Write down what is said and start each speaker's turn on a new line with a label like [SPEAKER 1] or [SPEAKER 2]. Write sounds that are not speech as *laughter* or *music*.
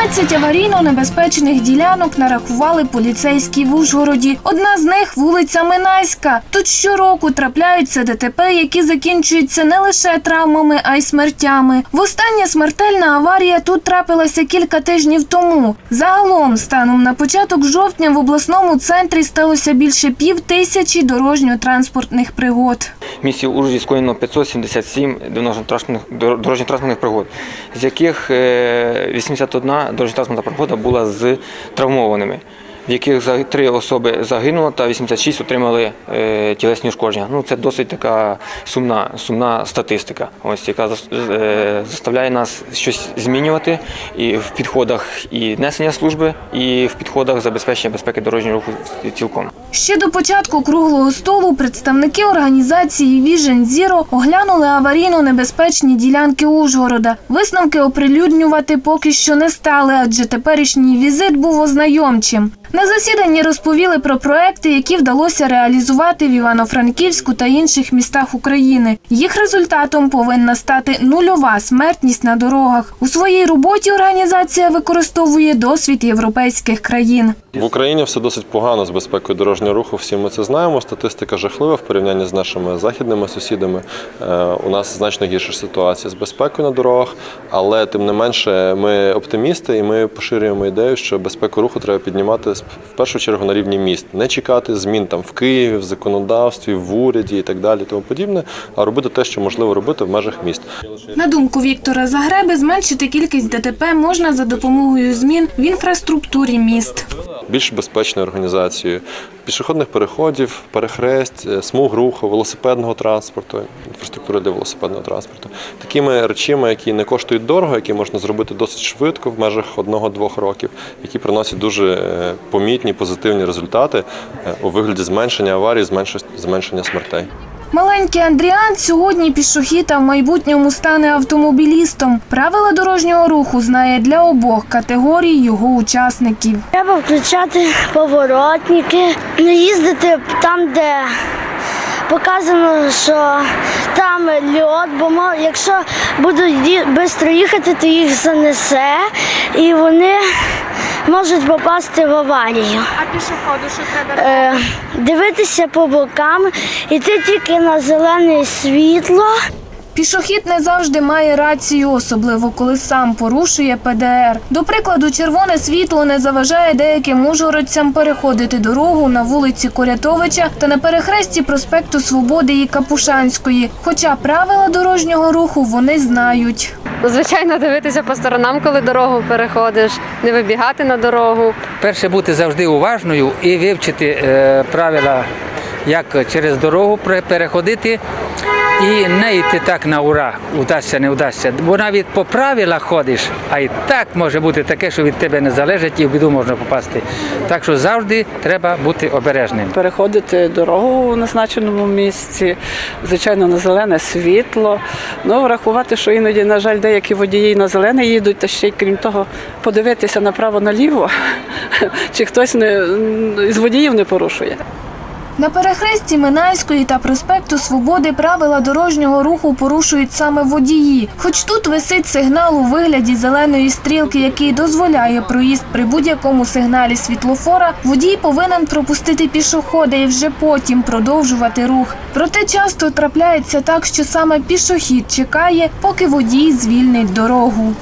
[SPEAKER 1] 12 аварійно-небезпечних ділянок нарахували поліцейські в Ужгороді. Одна з них вулиця Минайська. Тут щороку трапляються ДТП, які закінчуються не лише травмами, а й смертями. Востання смертельна аварія тут трапилася кілька тижнів тому. Загалом, станом на початок жовтня в обласному центрі сталося більше пів тисячі дорожньо-транспортних пригод.
[SPEAKER 2] В місті Ужгороді скоєно 577 дорожньо-транспортних- дор- дорожньо-транспортних пригод, з яких е, 81 дорожньо-транспортна пригода була з травмованими, в яких три особи загинуло та 86 отримали е, тілесні ушкодження. Ну, це досить така сумна, сумна статистика, ось, яка е, заставляє нас щось змінювати і в підходах і несення служби, і в підходах забезпечення безпеки дорожнього руху цілком.
[SPEAKER 1] Ще до початку круглого столу представники організації Vision Zero оглянули аварійно-небезпечні ділянки Ужгорода. Висновки оприлюднювати поки що не стали, адже теперішній візит був ознайомчим. На засіданні розповіли про проекти, які вдалося реалізувати в Івано-Франківську та інших містах України. Їх результатом повинна стати нульова смертність на дорогах. У своїй роботі організація використовує досвід європейських країн.
[SPEAKER 3] В Україні все досить погано з безпекою дорожнього руху. Всі ми це знаємо. Статистика жахлива в порівнянні з нашими західними сусідами. Е, У нас значно гірша ситуація з безпекою на дорогах, але тим не менше, ми оптимісти і ми поширюємо ідею, що безпеку руху треба піднімати в першу чергу на рівні міст, не чекати змін там в Києві, в законодавстві, в уряді і так далі, тому подібне, а робити те, що можливо робити в межах міст.
[SPEAKER 1] На думку Віктора Загреби, зменшити кількість ДТП можна за допомогою змін в інфраструктурі міст.
[SPEAKER 3] Більш безпечною організацією пішохідних переходів, перехресть, е, смуг руху, велосипедного транспорту, інфраструктури для велосипедного транспорту. Такими речами, які не коштують дорого, які можна зробити досить швидко в межах одного-двох років, які приносять дуже е, помітні позитивні результати е, у вигляді зменшення аварій, зменшення- зменшення смертей.
[SPEAKER 1] Маленький Андріан сьогодні пішохід, а в майбутньому стане автомобілістом. Правила дорожнього руху знає для обох категорій його учасників.
[SPEAKER 4] Треба включати поворотники, не їздити там, де показано, що там льод, бо якщо будуть швидко їхати, то їх занесе і вони можуть попасти в аварію.
[SPEAKER 1] А пішоходу що треба?
[SPEAKER 4] Е, дивитися по бокам, іти тільки на зелене світло.
[SPEAKER 1] Пішохід не завжди має рацію, особливо коли сам порушує ПДР. До прикладу, червоне світло не заважає деяким ужгородцям переходити дорогу на вулиці Корятовича та на перехресті проспекту Свободи і Капушанської. Хоча правила дорожнього руху вони знають.
[SPEAKER 5] Ну, Звичайно, дивитися по сторонам, коли дорогу переходиш, не вибігати на дорогу.
[SPEAKER 6] Перше бути завжди уважною і вивчити е, правила, як через дорогу переходити. І не йти так на ура, удасться, не вдасться. Бо навіть по правилах ходиш, а і так може бути таке, що від тебе не залежить і в біду можна попасти. Так що завжди треба бути обережним.
[SPEAKER 7] переходити дорогу у назначеному місці, звичайно, на зелене світло. Ну, врахувати, що іноді, на жаль, деякі водії на зелене їдуть, та ще й крім того, подивитися направо-наліво, *laughs* чи хтось не, з водіїв не порушує.
[SPEAKER 1] На перехресті Минайської та проспекту Свободи правила дорожнього руху порушують саме водії. Хоч тут висить сигнал у вигляді зеленої стрілки, який дозволяє проїзд при будь-якому сигналі світлофора, водій повинен пропустити пішохода і вже потім продовжувати рух. Проте часто трапляється так, що саме пішохід чекає, поки водій звільнить дорогу.